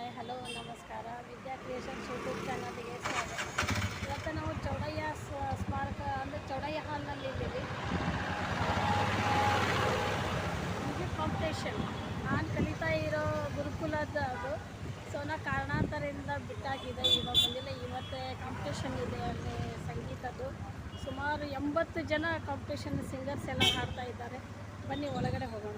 Hi, hello, ನಮಸ್ಕಾರ. ವಿದ್ಯಾ creations YouTube ಚಾನಲ್ಗೆ ಸ್ವಾಗತ. ಇವತ್ತು ನಾವು ಚೌಡಯ್ಯ ಸ್ಮಾರಕ, ಅಂದರೆ ಚೌಡಯ್ಯ ಹಾಲ್ನಲ್ಲಿ ಇದ್ದೀವಿ. ಮ್ಯೂಸಿಕ್ ಕಾಂಪಿಟೇಷನ್ ನಾನು ಕಲಿತಾ ಇರೋ ಗುರುಕುಲದ ಅದು. ಸೊ ನಾ ಕಾರಣಾಂತರದಿಂದ ಬಿಟ್ಟಾಗಿದೆ. ಇವಾಗ ಬಂದಿಲ್ಲ. ಇವತ್ತೇ ಕಾಂಪಿಟೇಷನ್ ಇದೆ ಅಲ್ಲಿ ಸಂಗೀತದ್ದು. ಸುಮಾರು ಎಂಬತ್ತು ಜನ ಕಾಂಪಿಟೇಷನ್ ಸಿಂಗರ್ಸ್ ಎಲ್ಲ ಹಾಡ್ತಾ ಇದ್ದಾರೆ. ಬನ್ನಿ, ಒಳಗಡೆ ಹೋಗೋಣ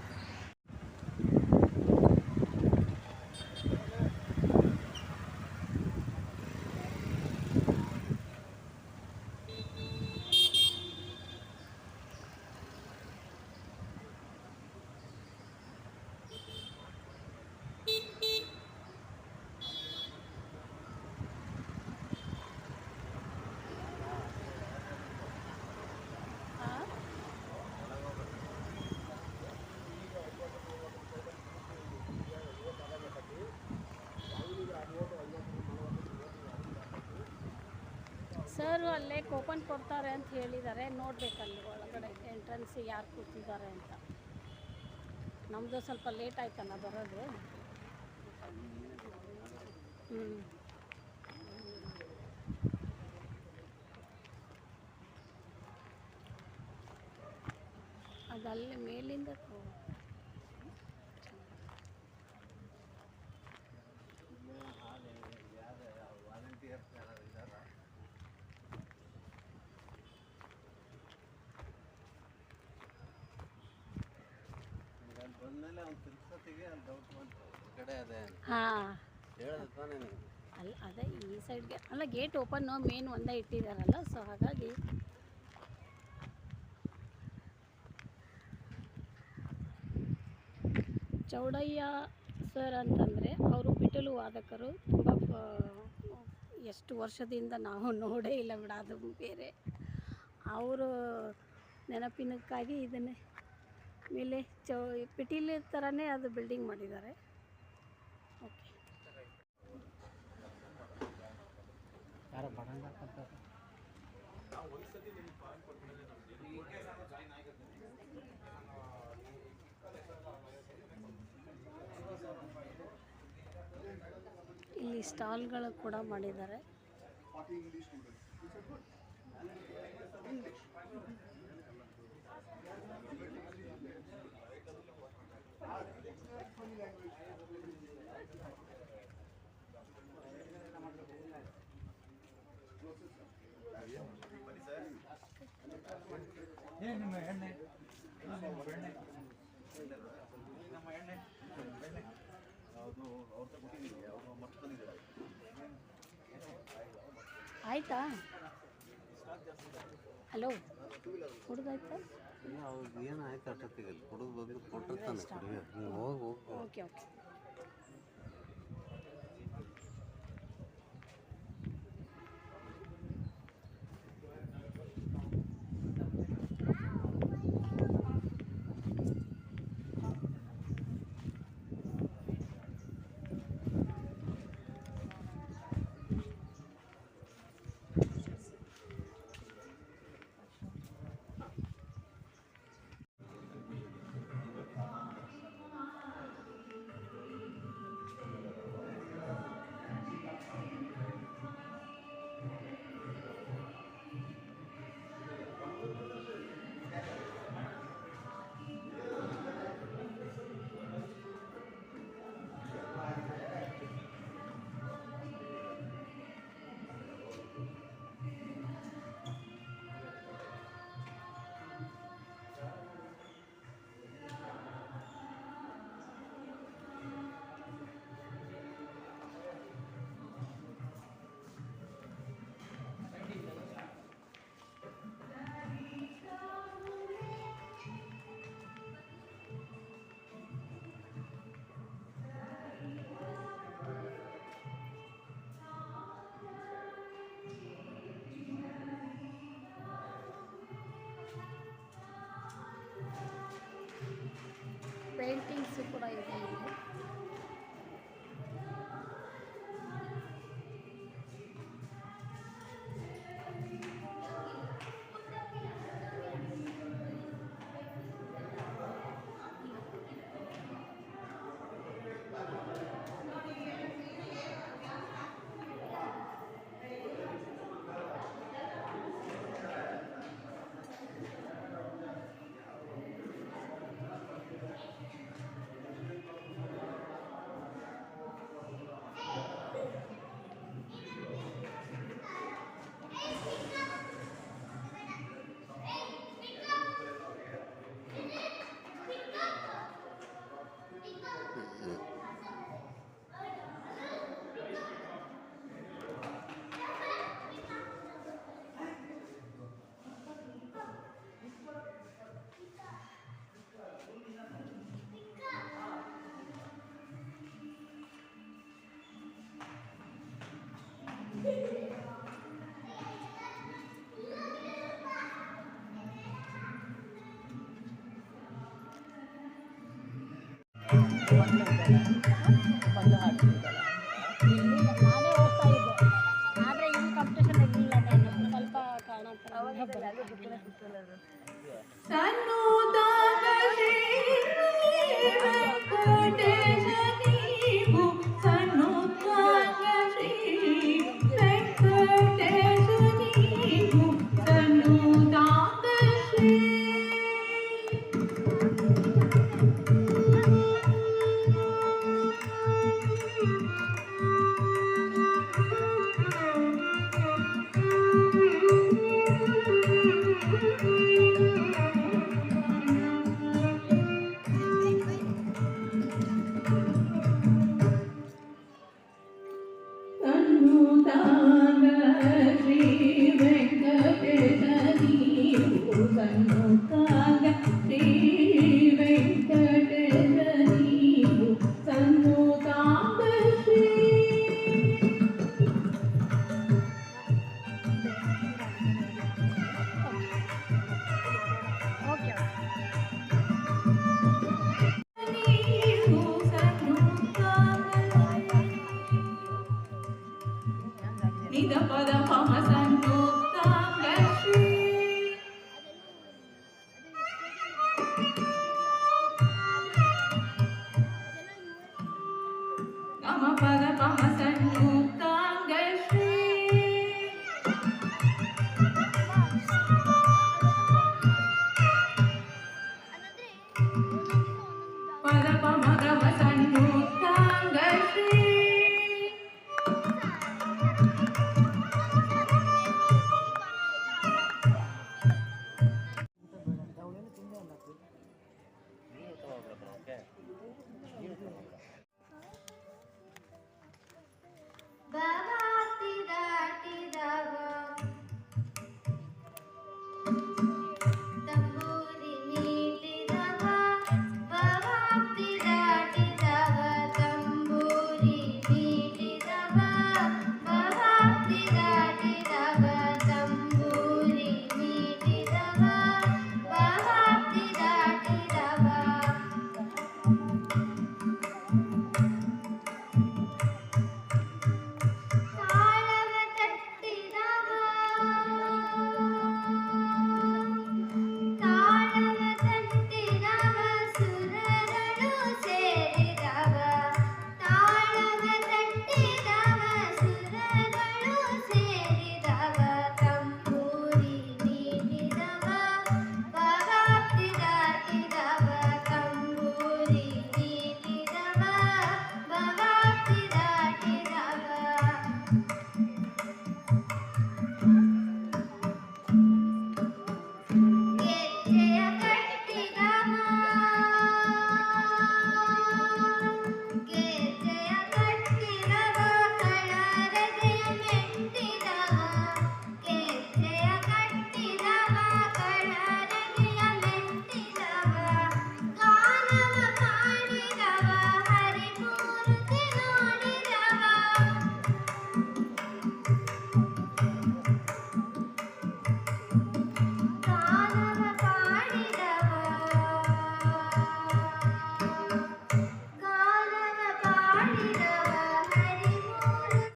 ಹಾಂ ಸರ್ ಅಲ್ಲೇ ಕೋಪನ್ ಕೊಡ್ತಾರೆ ಅಂತ ಹೇಳಿದ್ದಾರೆ. ನೋಡ್ಬೇಕಲ್ಲಿ ಒಳಗಡೆ ಎಂಟ್ರೆನ್ಸ್ ಯಾರು ಕೂತಿದ್ದಾರೆ ಅಂತ. ನಮ್ಮದು ಸ್ವಲ್ಪ ಲೇಟ್ ಆಯ್ತಲ್ಲ ಬರೋದು. ಹ್ಞೂ ಅದಲ್ಲಿ ಮೇಲಿಂದ ತಗೋ. ಬಂದ್ಮೇಲೆ ಅವ್ನು ತಿರ್ಸೋತಿಗೆ ಅಲ್ಲಿ ಡೌಟ್ ಬಂತು ಈ ಕಡೆ ಅದೇ ಹಾಂ. ಅಲ್ಲ ಅದೇ ಈ ಸೈಡ್ಗೆ ಅಲ್ಲ ಗೇಟ್ ಓಪನ್ ಮೇನ್ ಒಂದೇ ಇಟ್ಟಿದಾರಲ್ಲ ಸೊ ಹಾಗಾಗಿ ಚೌಡಯ್ಯ ಸರ್ ಅಂತಂದರೆ ಅವರು ಪಿಟಲು ವಾದಕರು. ತುಂಬ ಎಷ್ಟು ವರ್ಷದಿಂದ ನಾವು ನೋಡೇ ಇಲ್ಲ ಬಿಡ ಅದು ಬೇರೆ. ಅವರು ನೆನಪಿನಕ್ಕಾಗಿ ಇದನ್ನೇ ಮೇಲೆ ಚೌ ಪಿಟೀಲು ಥರನೇ ಅದು ಬಿಲ್ಡಿಂಗ್ ಮಾಡಿದ್ದಾರೆ. ಓಕೆ ಇಲ್ಲಿ ಸ್ಟಾಲ್ಗಳು ಕೂಡ ಮಾಡಿದ್ದಾರೆ. ನಿಮ್ಮ ಎಣ್ಣೆ. ಬೆಣ್ಣೆ ನಮ್ಮ ಎಣ್ಣೆ. ಯಾವುದು ಅವ್ರ ಕೊಟ್ಟಿದ್ದೀವಿ ಅವರು ಮತ್ತೆ ಬಂದಿದ್ದಾರೆ. ಆಯ್ತಾ? ಹಲೋ ಹುಡುಗಾಯ್ತಾ? ಇಲ್ಲ ಅವ್ರಿಗೆ ಏನು ಆಯ್ತು ಅಷ್ಟೊತ್ತಿಗೆ? ಕುಡಿದು ಬಂದು ಕೊಟ್ಟಿರ್ತಾನೆ ಕುಡಿಯ. ನೀವು ಹೋಗಿ ಹೋಗಿ. Okay okay. ಪೇಂಟಿಂಗ್ಸ್ ಕೂಡ ಇದೆ ಇಲ್ಲಿ ಕಾರಣಾಂತರ ಸನ್ನುತಾನ ಶ್ರೀ ವೆಂಕಟೇಶ